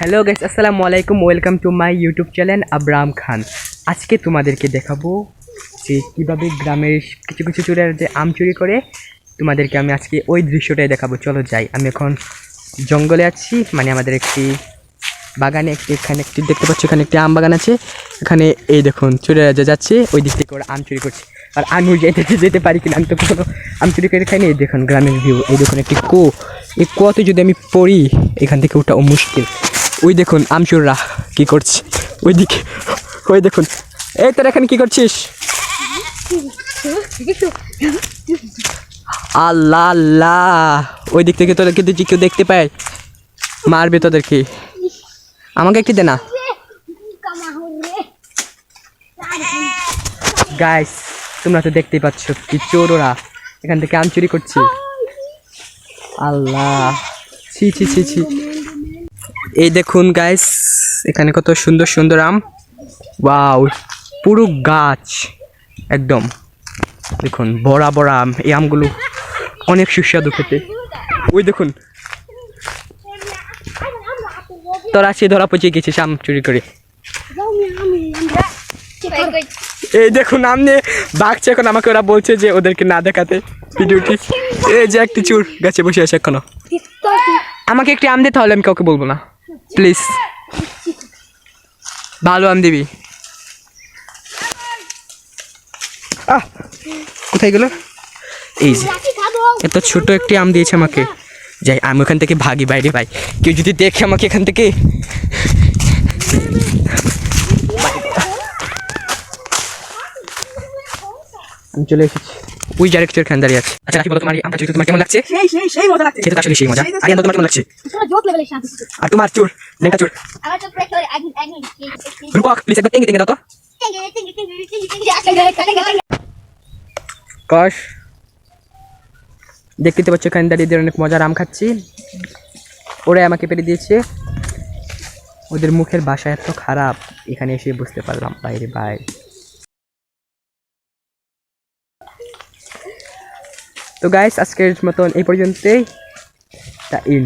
Hello guys আসসালামু আলাইকুম welcome to my YouTube channel Abraham Khan আজকে তোমাদেরকে দেখাবো যে কীভাবে গ্রামের কিছু কিছু চোরের যে আম চুরি করে, তোমাদেরকে আমি আজকে ওই দৃশ্যটাই দেখাবো। চলো যাই। আমি এখন জঙ্গলে আছি মানে আমাদের একটি বাগানে, একটি এখানে একটি, দেখতে পাচ্ছ এখানে একটি আম বাগান আছে। এখানে এই দেখুন চোরেরা যে যাচ্ছে, ওই দিক থেকে ওরা আম চুরি করছে। আর আমি যেতে যেতে পারি কিনা, আমি তো কোনো আম চুরি করে খাইনি। এই দেখুন, গ্রামের ভিউ এই দেখুন একটি কো এই কুয়াতে যদি আমি পড়ি, এখান থেকে ওটা মুশকিল। ওই দেখুন, আমচুররা কি করছে? ওইদিকে, ওই দেখুন। এই তোর এখানে কি করছিস? আল্লাহ আল্লাহ। ওই দিক থেকে তোদেরকে যদি কেউ দেখতে পায়, মারবে তোদেরকে। আমাকে একটি দে না। গাইস তোমরা তো দেখতেই পাচ্ছ কি চোররা এখান থেকে আম চুরি করছে। আল্লাহ। ছি ছি ছি ছি। এই দেখুন গাইস এখানে কত সুন্দর সুন্দর আম। ওয়াও পুরো গাছ একদম। দেখুন বড়া বড়া আম এই আমগুলো অনেক সুস্বাদু খেতে। ওই দেখুন তোরা সে ধরা পচে গেছিস আম চুরি করে। এই দেখুন আম নিয়ে বাঘছে এখন। আমাকে ওরা বলছে যে ওদেরকে না দেখাতে ভিডিওটি। এই যে একটি চুর গাছে বসে আছে এখনও। আমাকে একটি আম দিতে হলে আমি কাউকে বলব না। প্লিজ। ভালো আম দিবি। আহ কোথায় গেল? এই যে এত ছোট একটি আম দিয়েছে আমাকে। যাই আমি ওখান থেকে ভাগি বাইরে। ভাই কেউ যদি দেখে আমাকে এখান থেকে। আমি চলে এসেছি। ওই আছে। আচ্ছা রাখি বলো তোমার আমটা চুরি তোমার কেমন লাগছে? সেই সেই সেই মজা লাগছে। আসলে সেই মজা। আরিয়ান তোমার কেমন লাগছে? আর তোমার চুর চুর। রূপক প্লিজ একবার টেঙ্গে টেঙ্গে দাও তো। কষ দেখতে পাচ্ছ এখানে দাঁড়িয়ে অনেক মজার আম খাচ্ছি। ওরাই আমাকে পেরে দিয়েছে। ওদের মুখের বাসা এত খারাপ এখানে এসে বুঝতে পারলাম বাইরে বাইরে। বাই তো গাইস আজকের মতন এই পর্যন্তই তা ইন